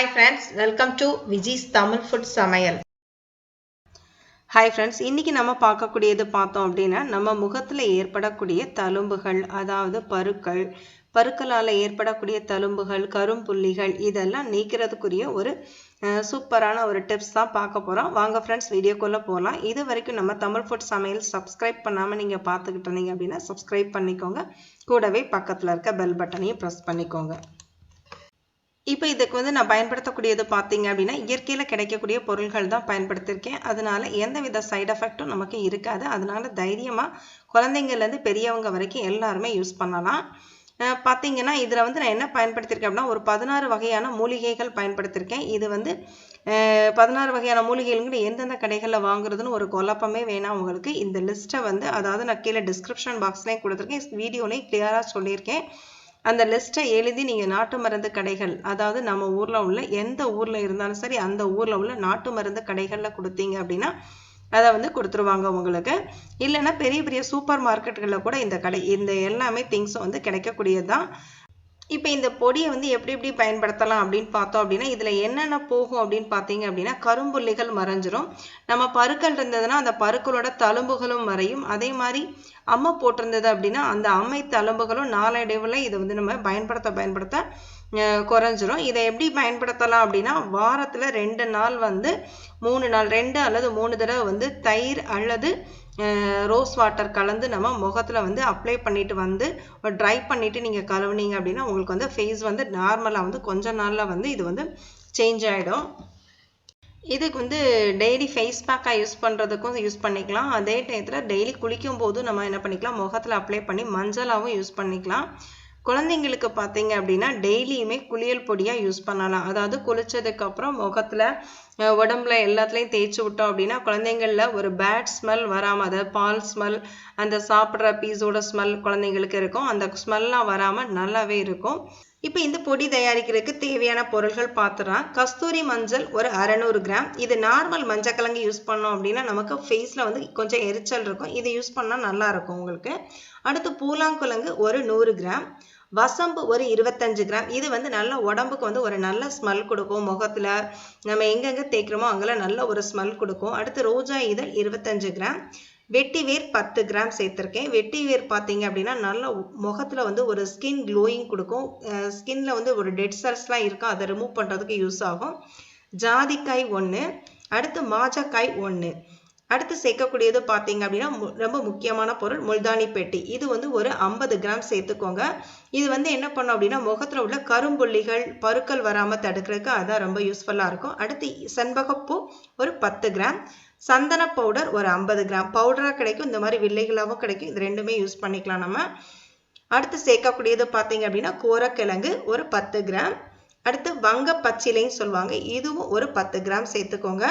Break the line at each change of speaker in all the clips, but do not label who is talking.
Hi friends welcome to Vijis Tamil food சமையல் hi friends இன்றைக்கி நம்ம பார்க்கக்கூடியது பார்த்தோம் அப்படின்னா நம்ம முகத்தில் ஏற்படக்கூடிய தழும்புகள் அதாவது பருக்கள் பருக்களால் ஏற்படக்கூடிய தழும்புகள் கரும்புள்ளிகள் இதெல்லாம் நீக்கிறதுக்குரிய ஒரு சூப்பரான ஒரு டிப்ஸ் தான் பார்க்க போகிறோம் வாங்க ஃப்ரெண்ட்ஸ் வீடியோக்குள்ளே போகலாம் இது வரைக்கும் நம்ம தமிழ் ஃபுட் சமையல் சப்ஸ்கிரைப் பண்ணாமல் நீங்கள் பார்த்துக்கிட்டு இருந்தீங்க அப்படின்னா சப்ஸ்கிரைப் பண்ணிக்கோங்க. கூடவே பக்கத்தில் இருக்க பெல் பட்டனையும் ப்ரெஸ் பண்ணிக்கோங்க. இப்போ இதுக்கு வந்து நான் பயன்படுத்தக்கூடியது பார்த்தீங்க அப்படின்னா இயற்கையில் கிடைக்கக்கூடிய பொருள்கள் தான் பயன்படுத்தியிருக்கேன் அதனால எந்த வித சைடு எஃபெக்ட்டும் நமக்கு இருக்காது. அதனால தைரியமாக குழந்தைங்கள்லேருந்து பெரியவங்க வரைக்கும் எல்லாருமே யூஸ் பண்ணலாம். பார்த்தீங்கன்னா இதில் வந்து நான் என்ன பயன்படுத்தியிருக்கேன் அப்படின்னா ஒரு பதினாறு வகையான மூலிகைகள் பயன்படுத்தியிருக்கேன் இது வந்து பதினாறு வகையான மூலிகைகள் எந்தெந்த கடைகளில் வாங்குறதுன்னு ஒரு குழப்பமே வேணாம் உங்களுக்கு. இந்த லிஸ்ட்டை வந்து அதாவது நான் கீழே டிஸ்கிரிப்ஷன் பாக்ஸ்லேயும் கொடுத்துருக்கேன். வீடியோலையும் கிளியராக சொல்லியிருக்கேன். அந்த லிஸ்ட்டை எழுதி நீங்கள் நாட்டு மருந்து கடைகள் அதாவது நம்ம ஊரில் உள்ள எந்த ஊரில் இருந்தாலும் சரி அந்த ஊரில் உள்ள நாட்டு மருந்து கடைகளில் கொடுத்தீங்க அப்படின்னா அதை வந்து கொடுத்துருவாங்க உங்களுக்கு. இல்லைன்னா பெரிய பெரிய சூப்பர் மார்க்கெட்டுகளில் கூட இந்த கடை இந்த எல்லாமே திங்ஸும் வந்து கிடைக்கக்கூடியது தான் இப்போ இந்த பொடியை வந்து எப்படி எப்படி பயன்படுத்தலாம் அப்படின்னு பார்த்தோம் அப்படின்னா இதில் என்னென்ன போகும் அப்படின்னு பார்த்தீங்க அப்படின்னா கரும்புள்ளிகள் மறைஞ்சிரும். நம்ம பருக்கள் இருந்ததுன்னா அந்த பருக்களோட தழும்புகளும் மறையும். அதே மாதிரி அம்மை போட்டிருந்தது அப்படின்னா அந்த அம்மை தழும்புகளும் நாளடைவில் இதை வந்து நம்ம பயன்படுத்த பயன்படுத்த குறைஞ்சிரும். இதை எப்படி பயன்படுத்தலாம் அப்படின்னா வாரத்தில் ரெண்டு நாள் வந்து மூணு நாள் ரெண்டு அல்லது மூணு தடவை வந்து தயிர் அல்லது ரோஸ் வாட்டர் கலந்து நம்ம முகத்தில் வந்து அப்ளை பண்ணிட்டு வந்து ட்ரை பண்ணிவிட்டு நீங்கள் கழுவுனீங்க அப்படின்னா உங்களுக்கு வந்து ஃபேஸ் வந்து நார்மலாக வந்து கொஞ்ச நாளில் வந்து இது வந்து சேஞ்ச் ஆகிடும் இதுக்கு வந்து டெய்லி ஃபேஸ் பேக்காக யூஸ் பண்ணுறதுக்கும் யூஸ் பண்ணிக்கலாம். அதே டயத்தில் டெய்லி குளிக்கும் போதும் நம்ம என்ன பண்ணிக்கலாம்? முகத்தில் அப்ளை பண்ணி மஞ்சளாகவும் யூஸ் பண்ணிக்கலாம். குழந்தைங்களுக்கு பார்த்தீங்க அப்படின்னா டெய்லியுமே குளியல் பொடியாக யூஸ் பண்ணலாம். அதாவது குளித்ததுக்கப்புறம் முகத்தில் உடம்புல எல்லாத்துலேயும் தேய்ச்சி விட்டோம் அப்படின்னா குழந்தைங்களில் ஒரு பேட் ஸ்மெல் வராமல் அதாவது பால் ஸ்மெல் அந்த சாப்பிட்ற பீஸோட ஸ்மெல் குழந்தைங்களுக்கு இருக்கும். அந்த ஸ்மெல்லாம் வராமல் நல்லாவே இருக்கும். இப்போ இந்த பொடி தயாரிக்கிறதுக்கு தேவையான பொருள்கள் பார்த்துடலாம் கஸ்தூரி மஞ்சள் ஒரு அறநூறு கிராம். இது நார்மல் மஞ்சள் கிழங்கு யூஸ் பண்ணோம் அப்படின்னா நமக்கு ஃபேஸில் வந்து கொஞ்சம் எரிச்சல் இருக்கும். இது யூஸ் பண்ணால் நல்லாயிருக்கும் உங்களுக்கு. அடுத்து பூலாங்குழங்கு ஒரு நூறு கிராம். வசம்பு ஒரு இருபத்தஞ்சு கிராம். இது வந்து நல்ல உடம்புக்கு வந்து ஒரு நல்ல ஸ்மெல் கொடுக்கும். முகத்தில் நம்ம எங்கெங்கே தேய்க்கிறோமோ அங்கெல்லாம் நல்ல ஒரு ஸ்மெல் கொடுக்கும். அடுத்து ரோஜா இதழ் இருபத்தஞ்சு கிராம். வெட்டி வேர் பத்து கிராம் சேர்த்துருக்கேன். வெட்டி வேர் பார்த்தீங்க அப்படின்னா நல்ல முகத்தில் வந்து ஒரு ஸ்கின் க்ளோயிங் கொடுக்கும். ஸ்கின்ல வந்து ஒரு டெட் செல்ஸ்லாம் இருக்கும். அதை ரிமூவ் பண்ணுறதுக்கு யூஸ் ஆகும். ஜாதிக்காய் ஒன்று அடுத்து மாஜக்காய் ஒன்று அடுத்து சேர்க்கக்கூடியது பார்த்தீங்க அப்படின்னா ரொம்ப முக்கியமான பொருள் முல்தானி பெட்டி. இது வந்து ஒரு ஐம்பது கிராம் சேர்த்துக்கோங்க. இது வந்து என்ன பண்ணும் அப்படின்னா முகத்தில் உள்ள கரும்புள்ளிகள் பருக்கள் வராமல் தடுக்கிறதுக்கு அதான் ரொம்ப யூஸ்ஃபுல்லாக இருக்கும். அடுத்து செண்பகப்பூ ஒரு பத்து கிராம். சந்தன பவுடர் ஒரு ஐம்பது கிராம் பவுடராக கிடைக்கும் இந்த மாதிரி வில்லைகளாகவும் கிடைக்கும். இது ரெண்டுமே யூஸ் பண்ணிக்கலாம் நம்ம. அடுத்து சேர்க்கக்கூடியது பார்த்தீங்க அப்படின்னா கோரக்கிழங்கு ஒரு பத்து கிராம் அடுத்து வங்க பச்சிலைன்னு சொல்லுவாங்க. இதுவும் ஒரு பத்து கிராம் சேர்த்துக்கோங்க.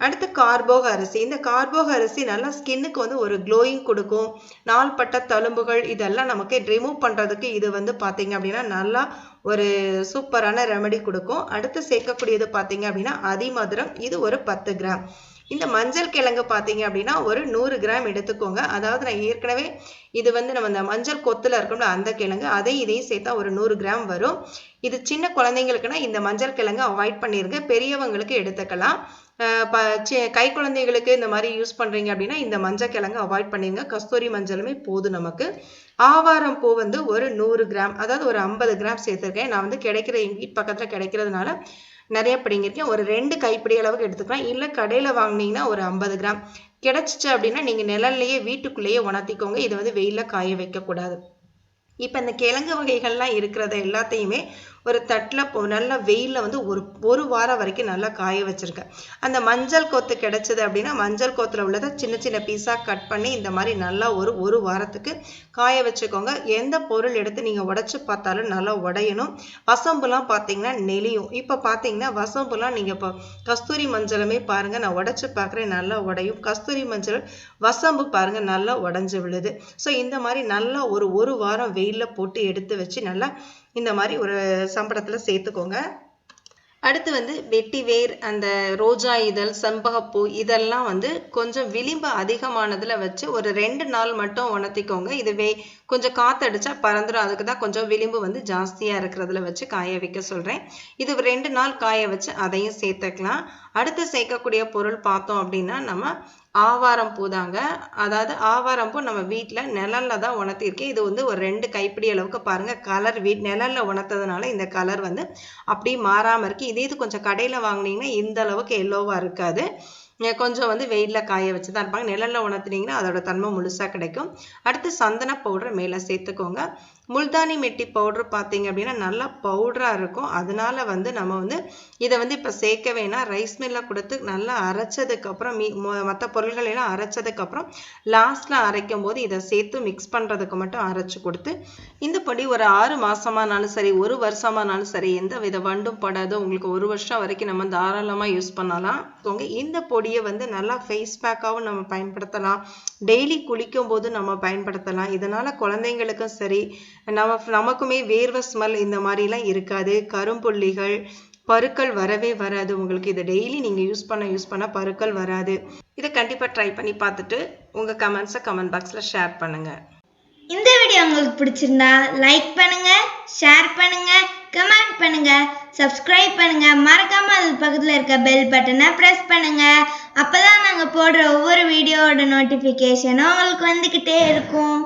அடுத்து கார்போக அரிசி. இந்த கார்போக அரிசி நல்லா ஸ்கின்னுக்கு வந்து ஒரு க்ளோயிங் கொடுக்கும். நாள்பட்ட தழும்புகள் இதெல்லாம் நமக்கு ரிமூவ் பண்ணுறதுக்கு இது வந்து பார்த்தீங்க அப்படின்னா நல்லா ஒரு சூப்பரான ரெமெடி கொடுக்கும். அடுத்து சேர்க்கக்கூடியது பார்த்தீங்க அப்படின்னா அதிமதுரம் இது ஒரு பத்து கிராம் இந்த மஞ்சள் கிழங்கு பார்த்தீங்க அப்படின்னா ஒரு நூறு கிராம் எடுத்துக்கோங்க. அதாவது நான் ஏற்கனவே இது வந்து நம்ம இந்த மஞ்சள் கொத்துல இருக்கோம்ல அந்த கிழங்கு அதையும் இதையும் சேர்த்தா ஒரு நூறு கிராம் வரும். இது சின்ன குழந்தைங்களுக்குன்னா இந்த மஞ்சள் கிழங்கு அவாய்ட் பண்ணிருங்க. பெரியவங்களுக்கு எடுத்துக்கலாம். ப கை குழந்தைகளுக்கு இந்த மாதிரி யூஸ் பண்ணுறீங்க அப்படின்னா இந்த மஞ்சள் கிழங்கு அவாய்ட் பண்ணிடுங்க கஸ்தூரி மஞ்சளுமே போதும் நமக்கு. ஆவாரம் பூ வந்து ஒரு நூறு கிராம் அதாவது ஒரு ஐம்பது கிராம் சேர்த்துருக்கேன். நான் வந்து கிடைக்கிற எங்கள் வீட்டு பக்கத்தில் கிடைக்கிறதுனால நிறைய பிடிங்கிருக்கீங்க ஒரு ரெண்டு கைப்பிடி அளவுக்கு எடுத்துக்கலாம். இல்லை கடையில் வாங்குனீங்கன்னா ஒரு ஐம்பது கிராம். கிடச்சிச்சு அப்படின்னா நீங்கள் நிழல்லையே வீட்டுக்குள்ளேயே உணர்த்திக்கோங்க. இதை வந்து வெயிலில் காய வைக்கக்கூடாது. இப்போ இந்த கிழங்கு வகைகள்லாம் இருக்கிறத எல்லாத்தையுமே ஒரு தட்டில் போ நல்லா வெயிலில் வந்து ஒரு ஒரு வாரம் வரைக்கும் நல்லா காய வச்சுருக்கேன் அந்த மஞ்சள் கொத்து கிடச்சிது அப்படின்னா மஞ்சள் கொத்தில் உள்ளதை சின்ன சின்ன பீஸாக கட் பண்ணி இந்த மாதிரி நல்லா ஒரு ஒரு வாரத்துக்கு காய வச்சுக்கோங்க. எந்த பொருள் எடுத்து நீங்கள் உடச்சி பார்த்தாலும் நல்லா உடையணும். வசம்புலாம் பார்த்தீங்கன்னா நெளியும். இப்போ பார்த்தீங்கன்னா வசம்புலாம் நீங்கள் இப்போ கஸ்தூரி மஞ்சளுமே பாருங்கள் நான் உடச்சி பார்க்குறேன் நல்லா உடையும். கஸ்தூரி மஞ்சள் வசம்பு பாருங்கள் நல்லா உடஞ்சி விழுது. ஸோ இந்த மாதிரி நல்லா ஒரு ஒரு வாரம் வெயிலில் போட்டு எடுத்து வச்சு நல்லா இந்த மாதிரி ஒரு சம்பளத்தில் சேர்த்துக்கோங்க. அடுத்து வந்து வெட்டிவேர் அந்த ரோஜா இதழ் செம்பகப்பூ இதெல்லாம் வந்து கொஞ்சம் விளிம்பு அதிகமானதில் வச்சு ஒரு ரெண்டு நாள் மட்டும் உணர்த்திக்கோங்க. இது வே கொஞ்சம் காற்றடிச்சா பறந்துடும் அதுக்கு தான் கொஞ்சம் விளிம்பு வந்து ஜாஸ்தியாக இருக்கிறதுல வச்சு காய வைக்க சொல்கிறேன் இது ரெண்டு நாள் காய வச்சு அதையும் சேர்த்துக்கலாம். அடுத்து சேர்க்கக்கூடிய பொருள் பார்த்தோம் அப்படின்னா நம்ம ஆவாரம் பூ தாங்க அதாவது ஆவாரம் பூ நம்ம வீட்டில் நிழலில் தான் உணர்த்திருக்கேன். இது வந்து ஒரு ரெண்டு கைப்பிடி அளவுக்கு பாருங்கள் கலர் வீட் நிழல்ல உணர்த்ததுனால இந்த கலர் வந்து அப்படியே மாறாமல் இருக்குது இதே இது கொஞ்சம் கடையில் வாங்கினீங்கன்னா இந்த அளவுக்கு எல்லோவாக இருக்காது. கொஞ்சம் வந்து வெயிலில் காய வச்சு தான் இருப்பாங்க. நிழலில் உணர்த்துனீங்கன்னா அதோட தன்மை முழுசாக கிடைக்கும். அடுத்து சந்தன பவுடர் மேலே சேர்த்துக்கோங்க. முல்தானி மெட்டி பவுடர் பார்த்தீங்க அப்படின்னா நல்லா பவுடராக இருக்கும். அதனால வந்து நம்ம வந்து இதை வந்து இப்போ சேர்க்க வேணாம். ரைஸ் மில்லில் கொடுத்து நல்லா அரைச்சதுக்கப்புறம் மீ மற்ற பொருள்கள் எல்லாம் அரைச்சதுக்கப்புறம் லாஸ்ட்டில் அரைக்கும் போது இதை சேர்த்து மிக்ஸ் பண்ணுறதுக்கு மட்டும் அரைச்சி கொடுத்து இந்த பொடி ஒரு ஆறு மாதமானாலும் சரி ஒரு வருஷமானாலும் சரி எந்த வித வண்டும் படாது. உங்களுக்கு ஒரு வருஷம் வரைக்கும் நம்ம தாராளமாக யூஸ் பண்ணலாம். இந்த பொடி பொடியை வந்து நல்லா ஃபேஸ் பேக்காகவும் நம்ம பயன்படுத்தலாம். டெய்லி குளிக்கும் போது நம்ம பயன்படுத்தலாம். இதனால் குழந்தைங்களுக்கும் சரி நம்ம நமக்குமே வேர்வை ஸ்மெல் இந்த மாதிரிலாம் இருக்காது. கரும்புள்ளிகள் பருக்கள் வரவே வராது. உங்களுக்கு இதை டெய்லி நீங்கள் யூஸ் பண்ண யூஸ் பண்ண பருக்கள் வராது. இதை கண்டிப்பாக ட்ரை பண்ணி பார்த்துட்டு உங்கள் கமெண்ட்ஸை கமெண்ட் பாக்ஸில் ஷேர் பண்ணுங்கள்
இந்த வீடியோ உங்களுக்கு பிடிச்சிருந்தா லைக் பண்ணுங்கள் ஷேர் பண்ணுங்கள் கமெண்ட் பண்ணுங்க சப்ஸ்கிரைப் பண்ணுங்க மறக்காம அது பக்கத்தில் இருக்க பெல் பட்டனை ப்ரெஸ் பண்ணுங்க. அப்பதான் நாங்கள் போடுற ஒவ்வொரு வீடியோவோட நோட்டிஃபிகேஷனும் உங்களுக்கு வந்துக்கிட்டே இருக்கும்.